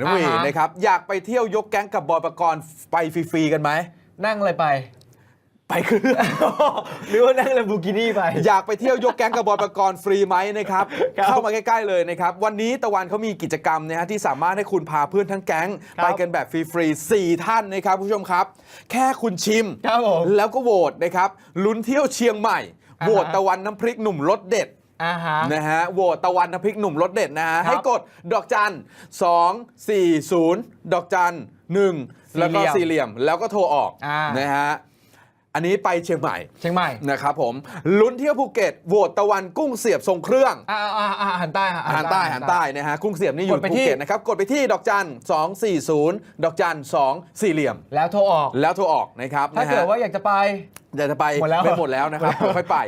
น้องวีอ่าฮะ นะครับอยากไปเที่ยวยกแก๊งกับบอยประกรณ์ไปฟรีๆกันไหมนั่งอะไรไป ไปเครื่องหรือว่านั่งเลมบูกินี่ไป อยากไปเที่ยวยกแก๊งกับบอยประกรณ์ฟรีไหมนะครับครับเข้ามาใกล้ๆเลยนะครับวันนี้ตะวันเขามีกิจกรรมนะฮะที่สามารถให้คุณพาเพื่อนทั้งแก๊ง ครับไปกันแบบฟรีๆ4ท่านนะครับคุณผู้ชมครับ แค่คุณชิม ครับผมแล้วก็โหวตนะครับลุ้นเที่ยวเชียงใหม่อ่าฮะ โหวตตะวันน้ำพริกหนุ่มรสเด็ด อ่าฮะ นะฮะโหวตตะวันน้ำพริกหนุ่มรสเด็ดนะฮะ ครับให้กดดอกจัน2 4 0 ดอกจัน1 แล้วก็สี่สี่เหเหลี่ลี่ยยม มแล้วก็โทรออกอ่าน นะฮะ อันนี้ไปเชียงใหม่เชียงใหม่นะครับผม ลุ้นเที่ยวภูเก็ตโหวตตะวันกุ้งเสียบทรงเครื่อง อ่าอ่าอ่าอาหารใต้อาหารใต้อาหารใต้นะฮะกุ้งเสียบนี่อยู่กดไปภูที่เก็ตนะครับ กดไปที่ดอกจัน2 4 0 ดอกจัน2สี่เหลี่ยม แล้วโทรออก แล้วโทรออกนะครับถ้านะฮะ เกิดว่าอยากจะไปเดี๋ยวจะไปหมดแล้วไม่หมดแล้วนะครับค่อยไป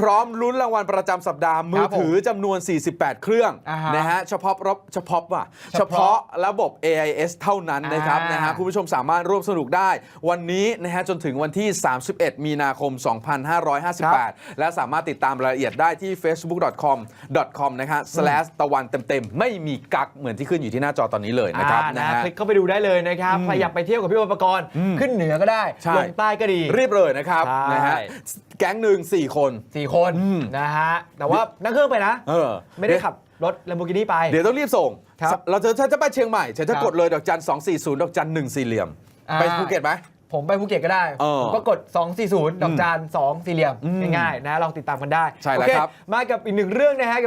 พร้อมลุ้นรางวัลประจำสัปดาห์มือถือจำนวน 48 เครื่องอ่าฮะนะฮะเฉพาะรบเฉพาะว่ะเฉเฉพาะพาะระบบ AIS เท่านั้นนะครับอ่าน นะฮะคุณผู้ชมสามารถร่วมสนุกได้ วันนี้นะฮะจนถึงวันที่ 31 มีนาคม 2558 และสามารถติดตามรายละเอียดได้ที่ facebook.com com นะฮะ slash ตะวันเต็มๆ ไม่มีกักเหมือนที่ขึ้นอยู่ที่หน้าจอตอนนี้เลยนะครับอ่านะนะฮะ คลิกเข้าไปดูได้เลยนะครับใครอยากไปเที่ยวกับพี่วรปกรณ์ขึ้นเหนือก็ได้ ใช่ ลงใต้ก็ดี รีบเลยนะครับใช่ นะฮะแก๊งหนึ่งสี่คน สี่คนอืม นะฮะ แต่ว่านั่งเครื่องไปนะ เออไม่ได้ขับรถ Lamborghini ไป เดี๋ยวต้องรีบส่ง ครับเราจะถ้าจะไปเชียงใหม่ ฉันจะครับกดเลยดอกจัน240ดอกจัน1สี่เหลี่ยม อ่า ไปภูเก็ตไหม ผมไปภูเก็ตก็ได้ เออผมก็กด 240 ดอกจาน 2 สี่เหลี่ยม อืมง่ายๆนะลองติดตามกันได้ใช่แล้วโอเครับ มากับอีกหนึ่งเรื่องนะฮะกับ